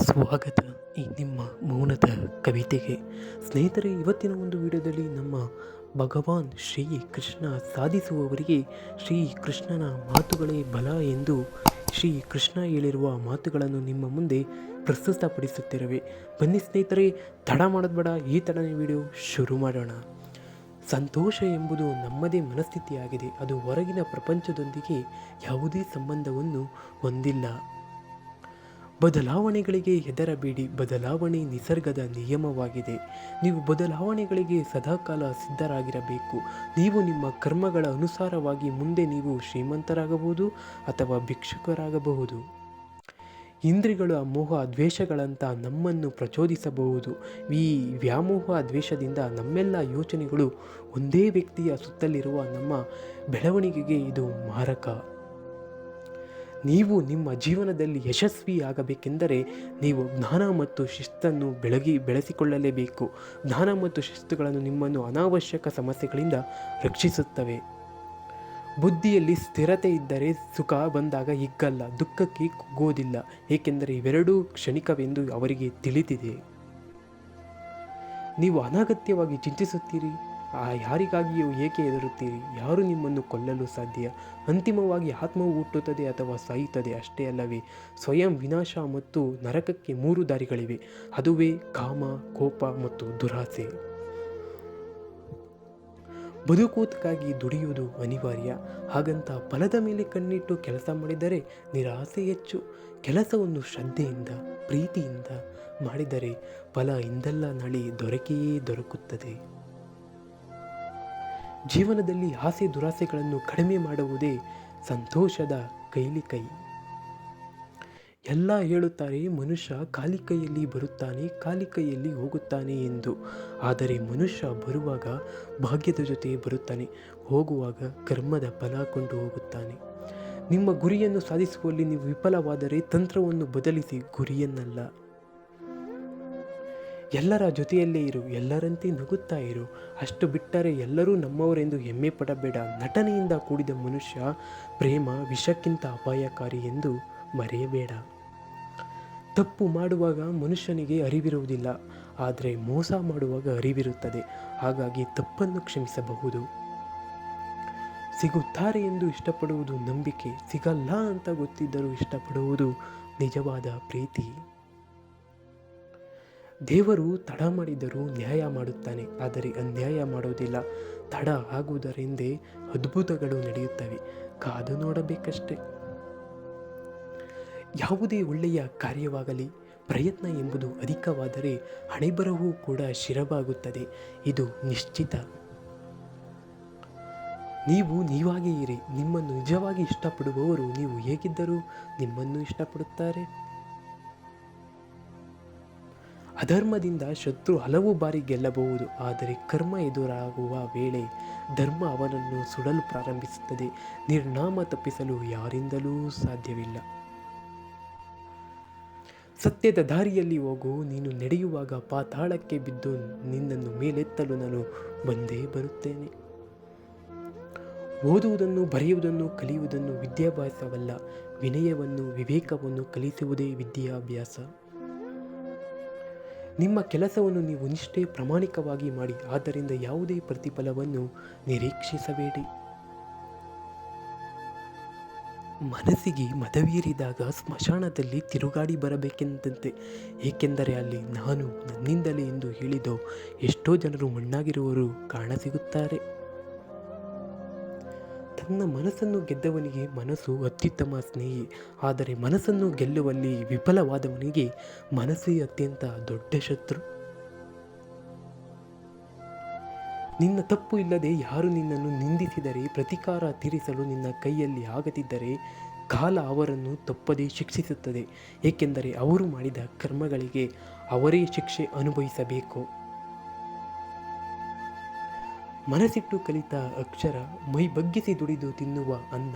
ಸ್ವಾಗತ ಈ ನಿಮ್ಮ ಮೌನದ ಕವಿತೆಗೆ. ಸ್ನೇಹಿತರೆ, ಇವತ್ತಿನ ಒಂದು ವಿಡಿಯೋದಲ್ಲಿ ನಮ್ಮ ಭಗವಾನ್ ಶ್ರೀ ಕೃಷ್ಣ ಸಾಧಿಸುವವರಿಗೆ ಶ್ರೀ ಕೃಷ್ಣನ ಮಾತುಗಳೇ ಬಲ ಎಂದು ಶ್ರೀ ಕೃಷ್ಣ ಹೇಳಿರುವ ಮಾತುಗಳನ್ನು ನಿಮ್ಮ ಮುಂದೆ ಪ್ರಸ್ತುತಪಡಿಸುತ್ತಿರುವೆ. ಬನ್ನಿ ಸ್ನೇಹಿತರೆ, ತಡ ಮಾಡೋದು ಬೇಡ, ಈ ತಡನೇ ವಿಡಿಯೋ ಶುರು ಮಾಡೋಣ. ಸಂತೋಷ ಎಂಬುದು ನಮ್ಮದೇ ಮನಸ್ಥಿತಿಯಾಗಿದೆ. ಅದು ಹೊರಗಿನ ಪ್ರಪಂಚದೊಂದಿಗೆ ಯಾವುದೇ ಸಂಬಂಧವನ್ನು ಹೊಂದಿಲ್ಲ. ಬದಲಾವಣೆಗಳಿಗೆ ಹೆದರಬೇಡಿ. ಬದಲಾವಣೆ ನಿಸರ್ಗದ ನಿಯಮವಾಗಿದೆ. ನೀವು ಬದಲಾವಣೆಗಳಿಗೆ ಸದಾಕಾಲ ಸಿದ್ಧರಾಗಿರಬೇಕು. ನೀವು ನಿಮ್ಮ ಕರ್ಮಗಳ ಅನುಸಾರವಾಗಿ ಮುಂದೆ ನೀವು ಶ್ರೀಮಂತರಾಗಬಹುದು ಅಥವಾ ಭಿಕ್ಷುಕರಾಗಬಹುದು. ಇಂದ್ರಿಗಳ ಮೋಹ ದ್ವೇಷಗಳಂತ ನಮ್ಮನ್ನು ಪ್ರಚೋದಿಸಬಹುದು. ಈ ವ್ಯಾಮೋಹ ದ್ವೇಷದಿಂದ ನಮ್ಮೆಲ್ಲ ಯೋಚನೆಗಳು ಒಂದೇ ವ್ಯಕ್ತಿಯ ಸುತ್ತಲಿರುವ ನಮ್ಮ ಬೆಳವಣಿಗೆಗೆ ಇದು ಮಾರಕ. ನೀವು ನಿಮ್ಮ ಜೀವನದಲ್ಲಿ ಯಶಸ್ವಿಯಾಗಬೇಕೆಂದರೆ ನೀವು ಜ್ಞಾನ ಮತ್ತು ಶಿಸ್ತನ್ನು ಬೆಳಗಿ, ಬೆಳೆಸಿಕೊಳ್ಳಲೇಬೇಕು. ಜ್ಞಾನ ಮತ್ತು ಶಿಸ್ತುಗಳನ್ನು ನಿಮ್ಮನ್ನು ಅನಾವಶ್ಯಕ ಸಮಸ್ಯೆಗಳಿಂದ ರಕ್ಷಿಸುತ್ತವೆ. ಬುದ್ಧಿಯಲ್ಲಿ ಸ್ಥಿರತೆ ಇದ್ದರೆ ಸುಖ ಬಂದಾಗ ಹಿಗ್ಗಲ್ಲ, ದುಃಖಕ್ಕೆ ಕುಗ್ಗೋದಿಲ್ಲ, ಏಕೆಂದರೆ ಇವೆರಡೂ ಕ್ಷಣಿಕವೆಂದು ಅವರಿಗೆ ತಿಳಿದಿದೆ. ನೀವು ಅನಗತ್ಯವಾಗಿ ಚಿಂತಿಸುತ್ತೀರಿ? ಆ ಯಾರಿಗಾಗಿಯೂ ಏಕೆ ಹೆದರುತ್ತೀರಿ? ಯಾರು ನಿಮ್ಮನ್ನು ಕೊಲ್ಲಲು ಸಾಧ್ಯ? ಅಂತಿಮವಾಗಿ ಆತ್ಮವು ಹುಟ್ಟುತ್ತದೆ ಅಥವಾ ಸಾಯುತ್ತದೆ ಅಷ್ಟೇ ಅಲ್ಲವೇ, ಸ್ವಯಂ ವಿನಾಶ ಮತ್ತು ನರಕಕ್ಕೆ ಮೂರು ದಾರಿಗಳಿವೆ, ಅದುವೇ ಕಾಮ, ಕೋಪ ಮತ್ತು ದುರಾಸೆ. ಬದುಕುವುದಕ್ಕಾಗಿ ದುಡಿಯುವುದು ಅನಿವಾರ್ಯ. ಹಾಗಂತ ಫಲದ ಮೇಲೆ ಕಣ್ಣಿಟ್ಟು ಕೆಲಸ ಮಾಡಿದರೆ ನಿರಾಸೆ ಹೆಚ್ಚು. ಕೆಲಸವನ್ನು ಶ್ರದ್ಧೆಯಿಂದ, ಪ್ರೀತಿಯಿಂದ ಮಾಡಿದರೆ ಫಲ ಹಿಂದೆಲ್ಲ ನಳಿ ದೊರಕಿಯೇ ದೊರಕುತ್ತದೆ. ಜೀವನದಲ್ಲಿ ಆಸೆ ದುರಾಸೆಗಳನ್ನು ಕಡಿಮೆ ಮಾಡುವುದೇ ಸಂತೋಷದ ಕೈಲಿ ಕೈ. ಎಲ್ಲ ಹೇಳುತ್ತಾರೆ, ಮನುಷ್ಯ ಖಾಲಿ ಕೈಯಲ್ಲಿ ಬರುತ್ತಾನೆ, ಖಾಲಿ ಕೈಯಲ್ಲಿ ಹೋಗುತ್ತಾನೆ ಎಂದು. ಆದರೆ ಮನುಷ್ಯ ಬರುವಾಗ ಭಾಗ್ಯದ ಜೊತೆ ಬರುತ್ತಾನೆ, ಹೋಗುವಾಗ ಕರ್ಮದ ಫಲ ಕೊಂಡು ಹೋಗುತ್ತಾನೆ. ನಿಮ್ಮ ಗುರಿಯನ್ನು ಸಾಧಿಸುವಲ್ಲಿ ನೀವು ವಿಫಲವಾದರೆ ತಂತ್ರವನ್ನು ಬದಲಿಸಿ ಗುರಿಯನ್ನಲ್ಲ. ಎಲ್ಲರ ಜೊತೆಯಲ್ಲೇ ಇರು, ಎಲ್ಲರಂತೆ ನಗುತ್ತಾ ಇರು. ಅಷ್ಟು ಬಿಟ್ಟರೆ ಎಲ್ಲರೂ ನಮ್ಮವರೆಂದು ಹೆಮ್ಮೆ ಪಡಬೇಡ. ನಟನೆಯಿಂದ ಕೂಡಿದ ಮನುಷ್ಯ ಪ್ರೇಮ ವಿಷಕ್ಕಿಂತ ಅಪಾಯಕಾರಿ ಎಂದು ಮರೆಯಬೇಡ. ತಪ್ಪು ಮಾಡುವಾಗ ಮನುಷ್ಯನಿಗೆ ಅರಿವಿರುವುದಿಲ್ಲ, ಆದರೆ ಮೋಸ ಮಾಡುವಾಗ ಅರಿವಿರುತ್ತದೆ. ಹಾಗಾಗಿ ತಪ್ಪನ್ನು ಕ್ಷಮಿಸಬಹುದು. ಸಿಗುತ್ತಾರೆ ಎಂದು ಇಷ್ಟಪಡುವುದು ನಂಬಿಕೆ, ಸಿಗಲ್ಲ ಅಂತ ಗೊತ್ತಿದ್ದರೂ ಇಷ್ಟಪಡುವುದು ನಿಜವಾದ ಪ್ರೀತಿ. ದೇವರು ತಡ ಮಾಡಿದರೂ ನ್ಯಾಯ ಮಾಡುತ್ತಾನೆ, ಆದರೆ ಅನ್ಯಾಯ ಮಾಡೋದಿಲ್ಲ. ತಡ ಆಗುವುದರಿಂದ ಅದ್ಭುತಗಳು ನಡೆಯುತ್ತವೆ, ಕಾದು ನೋಡಬೇಕಷ್ಟೆ. ಯಾವುದೇ ಒಳ್ಳೆಯ ಕಾರ್ಯವಾಗಲಿ, ಪ್ರಯತ್ನ ಎಂಬುದು ಅಧಿಕವಾದರೆ ಹಣೆಬರವೂ ಕೂಡ ಶಿರವಾಗುತ್ತದೆ. ಇದು ನಿಶ್ಚಿತ. ನೀವು ನೀವಾಗಿಯೇ ಇರಿ, ನಿಮ್ಮನ್ನು ನಿಜವಾಗಿ ಇಷ್ಟಪಡುವವರು ನೀವು ಹೇಗಿದ್ದರೂ ನಿಮ್ಮನ್ನು ಇಷ್ಟಪಡುತ್ತಾರೆ. ಅಧರ್ಮದಿಂದ ಶತ್ರು ಹಲವು ಬಾರಿ ಗೆಲ್ಲಬಹುದು, ಆದರೆ ಕರ್ಮ ಎದುರಾಗುವ ವೇಳೆ ಧರ್ಮ ಅವನನ್ನು ಸುಡಲು ಪ್ರಾರಂಭಿಸುತ್ತದೆ. ನಿರ್ನಾಮ ತಪ್ಪಿಸಲು ಯಾರಿಂದಲೂ ಸಾಧ್ಯವಿಲ್ಲ. ಸತ್ಯದ ದಾರಿಯಲ್ಲಿ ಹೋಗು, ನೀನು ನಡೆಯುವಾಗ ಪಾತಾಳಕ್ಕೆ ಬಿದ್ದು ನಿನ್ನನ್ನು ಮೇಲೆತ್ತಲು ನಾನು ಬಂದೇ ಬರುತ್ತೇನೆ. ಓದುವುದನ್ನು, ಬರೆಯುವುದನ್ನು, ಕಲಿಯುವುದನ್ನು ವಿದ್ಯಾಭ್ಯಾಸವಲ್ಲ, ವಿನಯವನ್ನು, ವಿವೇಕವನ್ನು ಕಲಿಸುವುದೇ ವಿದ್ಯಾಭ್ಯಾಸ. ನಿಮ್ಮ ಕೆಲಸವನ್ನು ನೀವು ನಿಷ್ಠೆ ಪ್ರಾಮಾಣಿಕವಾಗಿ ಮಾಡಿ, ಆದ್ದರಿಂದ ಯಾವುದೇ ಪ್ರತಿಫಲವನ್ನು ನಿರೀಕ್ಷಿಸಬೇಡಿ. ಮನಸ್ಸಿಗೆ ಮದವೀರಿದಾಗ ಸ್ಮಶಾನದಲ್ಲಿ ತಿರುಗಾಡಿ ಬರಬೇಕೆಂದಂತೆ ಏಕೆಂದರೆ ಅಲ್ಲಿ ನಾನು ನನ್ನಿಂದಲೇ ಎಂದು ಹೇಳಿದೋ ಎಷ್ಟೋ ಜನರು ಮಣ್ಣಾಗಿರುವವರು ಕಾಣಸಿಗುತ್ತಾರೆ. ತನ್ನ ಮನಸ್ಸನ್ನು ಗೆದ್ದವನಿಗೆ ಮನಸ್ಸು ಅತ್ಯುತ್ತಮ ಸ್ನೇಹಿ, ಆದರೆ ಮನಸ್ಸನ್ನು ಗೆಲ್ಲುವಲ್ಲಿ ವಿಫಲವಾದವನಿಗೆ ಮನಸ್ಸೇ ಅತ್ಯಂತ ದೊಡ್ಡ ಶತ್ರು. ನಿನ್ನ ತಪ್ಪು ಇಲ್ಲದೆ ಯಾರು ನಿನ್ನನ್ನು ನಿಂದಿಸಿದರೆ, ಪ್ರತಿಕಾರ ತೀರಿಸಲು ನಿನ್ನ ಕೈಯಲ್ಲಿ ಆಗದಿದ್ದರೆ ಕಾಲ ಅವರನ್ನು ತಪ್ಪದೇ ಶಿಕ್ಷಿಸುತ್ತದೆ, ಏಕೆಂದರೆ ಅವರು ಮಾಡಿದ ಕರ್ಮಗಳಿಗೆ ಅವರೇ ಶಿಕ್ಷೆ ಅನುಭವಿಸಬೇಕು. ಮನಸ್ಸಿಟ್ಟು ಕಲಿತ ಅಕ್ಷರ ಮೈ ಬಗ್ಗಿಸಿ ದುಡಿದು ತಿನ್ನುವ ಅನ್ನ,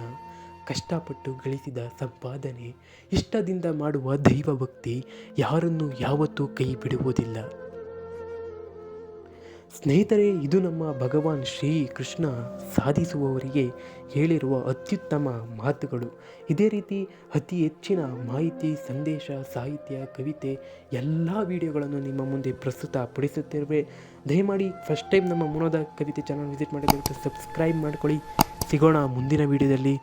ಕಷ್ಟಪಟ್ಟು ಗಳಿಸಿದ ಸಂಪಾದನೆ, ಇಷ್ಟದಿಂದ ಮಾಡುವ ದೈವ ಭಕ್ತಿ ಯಾರನ್ನು ಯಾವತ್ತೂ ಕೈ ಬಿಡುವುದಿಲ್ಲ. ಸ್ನೇಹಿತರೆ, ಇದು ನಮ್ಮ ಭಗವಾನ್ ಶ್ರೀ ಕೃಷ್ಣ ಸಾಧಿಸುವವರಿಗೆ ಹೇಳಿರುವ ಅತ್ಯುತ್ತಮ ಮಾತುಗಳು. ಇದೇ ರೀತಿ ಅತಿ ಹೆಚ್ಚಿನ ಮಾಹಿತಿ, ಸಂದೇಶ, ಸಾಹಿತ್ಯ, ಕವಿತೆ ಎಲ್ಲ ವಿಡಿಯೋಗಳನ್ನು ನಿಮ್ಮ ಮುಂದೆ ಪ್ರಸ್ತುತ ಪಡಿಸುತ್ತಿರುವೆ. ದಯಮಾಡಿ ಫಸ್ಟ್ ಟೈಮ್ ನಮ್ಮ ಮುನೋದ ಕವಿತೆ ಚಾನಲ್ ವಿಸಿಟ್ ಮಾಡಿದ್ರೆ ಸಬ್ಸ್ಕ್ರೈಬ್ ಮಾಡ್ಕೊಳ್ಳಿ. ಸಿಗೋಣ ಮುಂದಿನ ವಿಡಿಯೋದಲ್ಲಿ.